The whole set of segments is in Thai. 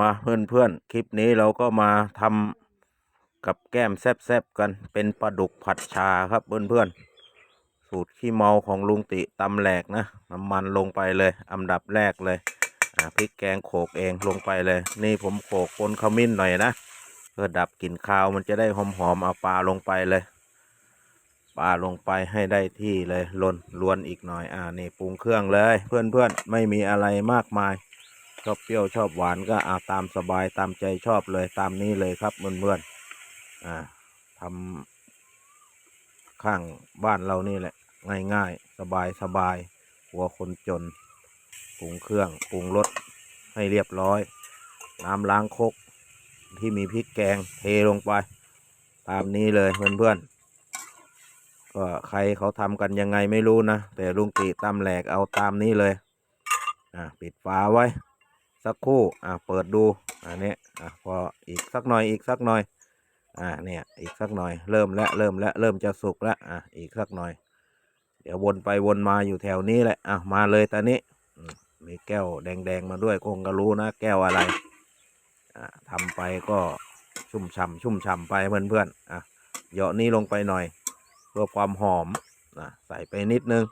มาเพื่อนเพื่อนๆคลิปนี้เราก็มาทำกับแก้มแซบๆกันเป็นปลาดุกผัดชาครับเพื่อนเพื่อนๆสูตรขี้เมาของลุงติตำแหลกนะน้ำมันลงไปเลยอันดับแรกเลยพริกแกงโขกเองลงไปเลย นี่ผมโขกปนขมิ้นหน่อยนะเพื่อดับกลิ่นคาวมันจะได้หอมๆเอาปลาลงไปเลยปลาลงไปให้ได้ที่เลยลนลวนอีกหน่อยอ่านี่ปรุงเครื่องเลย เพื่อนๆไม่มีอะไรมากมาย ชอบเปรี้ยวชอบหวานก็เอาตามสบายตามใจชอบเลยตามนี้เลยครับเพื่อนๆอ่าทำข้างบ้านเรานี่แหละ ง่ายๆ สบายสบายหัวคนจนปรุงเครื่องปรุงรสให้เรียบร้อย น้ำล้างคกที่มีพริกแกงเทลงไป ตามนี้เลยเพื่อนๆก็ใครเขาทำกันยังไงไม่รู้นะ แต่ลุงติตำแหลกเอาตามนี้เลย อ่าปิดฝาไว้ สักคู่ อ่าเปิดดู อันนี้ อ่าพออีกสักหน่อย อีกสักหน่อย อ่าเนี่ย อีกสักหน่อย เริ่มแล้วเริ่มแล้วเริ่มจะสุกแล้ว อ่าอีกสักหน่อย เดี๋ยววนไปวนมาอยู่แถวนี้แหละ อะ มาเลยตอนนี้ มีแก้วแดงๆมาด้วย คงก็รู้นะ แก้วอะไร อ่าทำไปก็ชุ่มฉ่ำชุ่มฉ่ำไปเพื่อนๆ อะ เหยาะนี้ลงไปหน่อย เพื่อความหอม นะ ใส่ไปนิดนึง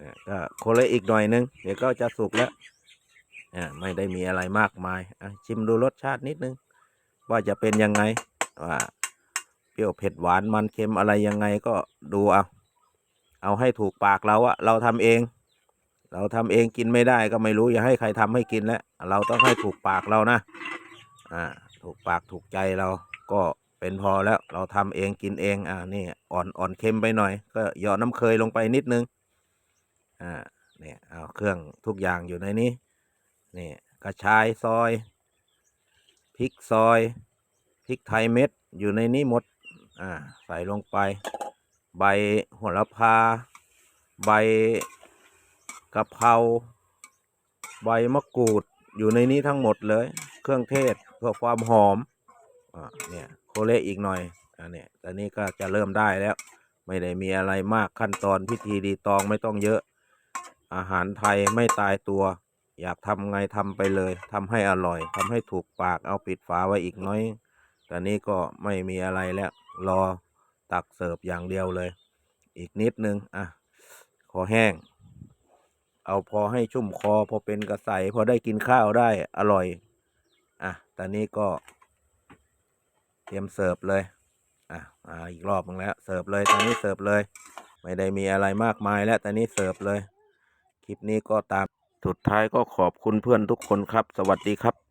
อ่าก็คนละอีกหน่อยนึง เดี๋ยวก็จะสุกแล้ว ไม่ได้มีอะไรมากมายชิมดูรสชาตินิดนึง ว่าจะเป็นยังไงว่าเปรี้ยวเผ็ดหวานมันเค็มอะไรยังไงก็ดูเอาเอาให้ถูกปากเราอะเราทำเอง เราทำเองกินไม่ได้ก็ไม่รู้อย่าให้ใครทำให้กินแล้วเราต้องให้ถูกปากเรานะอ่าถูกปากถูกใจเราก็เป็นพอแล้วเราทำเองกินเองอ่านี่อ่อนอ่อนเค็มไปหน่อย ก็หยาะน้ำเคยลงไปนิดนึงอ่าเนี่ยเอาเครื่องทุกอย่างอยู่ในนี้ นี่กระชายซอยพริกซอยพริกไทยเม็ดอยู่ในนี้หมด อ่า ใส่ลงไป ใบโหระพา ใบกะเพราใบมะกรูดอยู่ในนี้ทั้งหมดเลย เครื่องเทศเพื่อความหอมอ่าเนี่ยโคเลอีกหน่อยอ่าเนี่ยตอนนี้ก็จะเริ่มได้แล้ว ไม่ได้มีอะไรมากขั้นตอนพิธีรีตองไม่ต้องเยอะ อาหารไทยไม่ตายตัว อยากทำไงทำไปเลยทำให้อร่อยทำให้ถูกปากเอาปิดฝาไว้อีกน้อยแต่นี้ก็ไม่มีอะไรแล้ว รอตักเสิร์ฟอย่างเดียวเลย อีกนิดนึงอะขอแห้ง เอาพอให้ชุ่มคอ พอเป็นกระใสพอได้กินข้าวได้อร่อยอะตอนนี้ก็ เตรียมเสิร์ฟเลยอะมาอีกรอบนึงแล้วเสิร์ฟเลยตอนนี้เสิร์ฟเลย ไม่ได้มีอะไรมากมายแล้วตอนนี้เสิร์ฟเลย คลิปนี้ก็ตาม สุดท้ายก็ขอบคุณเพื่อนทุกคนครับ สวัสดีครับ